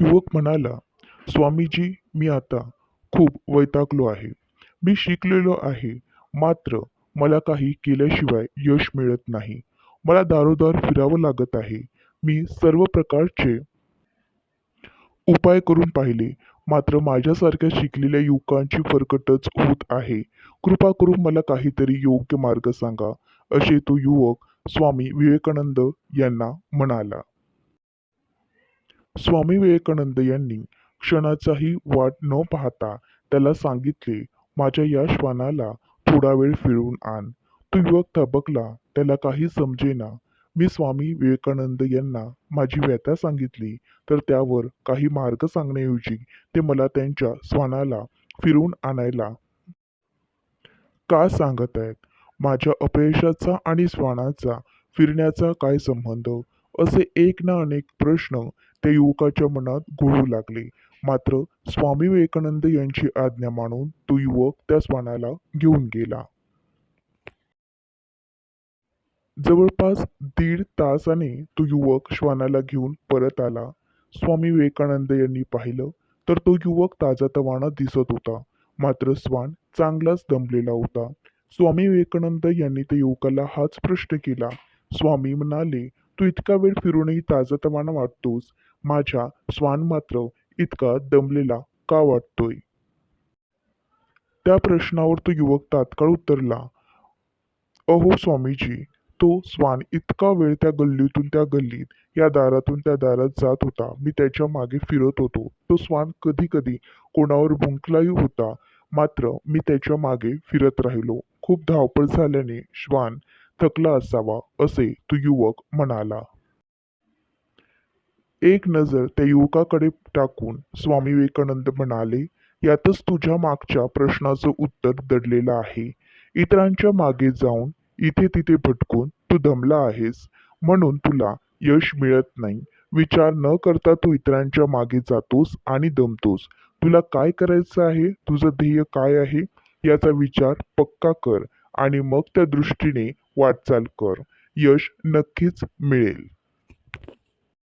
युवक म्हणाला स्वामीजी मी आता खूप वैतागलो आहे. मी शिकलेलो आहे. मात्र मला काही केल्याशिवाय यश मिळत नाही. मला दारोदार फिरावं लागत आहे. मी सर्व प्रकारचे उपाय करून पाहिले. मात्र माझ्यासारख्या शिकलेल्या युवकांची फरकटच होत आहे. कृपा करून मला काहीतरी योग्य मार्ग सांगा असे तो युवक स्वामी विवेकानंद यांना म्हणाला. स्वामी विवेकानंद यांनी क्षणाचाही वाट न पाहता त्याला सांगितले माझ्या या श्वानाला थोडा वेळ फिरवून आण. तो युवक थबकला त्याला काही समजेना मी स्वामी विवेकानंद यांना माझी व्यथा सांगितली तर त्यावर काही मार्ग सांगण्याऐवजी ते मला त्यांच्या स्वानाला फिरवून आणायला का सांगत आहेत? माझ्या अपयशाचा आणि स्वानाचा फिरण्याचा काय संबंध? असे एक ना अनेक प्रश्न त्या युवकाच्या मनात घोळू लागले. मात्र स्वामी विवेकानंद यांची आज्ञा मानून तो युवक त्या श्वानाला घेऊन गेला. जवळपास दीड तासाने तो युवक श्वानाला घेऊन परत आला. स्वामी विवेकानंद यांनी पाहिलं तर तो युवक ताजातवाना दिसत होता. मात्र श्वान चांगलाच दमलेला होता. स्वामी विवेकानंद यांनी त्या युवकाला हाच प्रश्न केला. स्वामी म्हणाले तू इतका वेळ फिरूनही ताजातवाना वाटतोस माझ्या स्वान मात्र इतका दमलेला का वाटतोय? त्या प्रश्नावर तो युवक तात्काळ उत्तरला. अहो स्वामीजी तो स्वान इतका वेळ त्या गल्लीतून त्या गल्लीत या दारातून त्या दारात जात होता. मी त्याच्यामागे फिरत होतो. तो स्वान कधी कधी कोणावर भुंकलाही होता. मात्र मी त्याच्यामागे फिरत राहिलो. खूप धावपळ झाल्याने श्वान थकला असावा असे तो युवक म्हणाला. एक नजर त्या युवकाकडे टाकून स्वामी विवेकानंद म्हणाले यातच तुझ्या मागच्या प्रश्नाचं उत्तर दडलेलं आहे. इतरांच्या मागे जाऊन इथे तिथे भटकून तू दमला आहेस. म्हणून तुला यश मिळत नाही. विचार न करता तू इतरांच्या मागे जातोस आणि दमतोस. तुला काय करायचं आहे? तुझं ध्येय काय आहे? याचा विचार पक्का कर. आणि मग त्या दृष्टीने वाटचाल कर. यश नक्कीच मिळेल.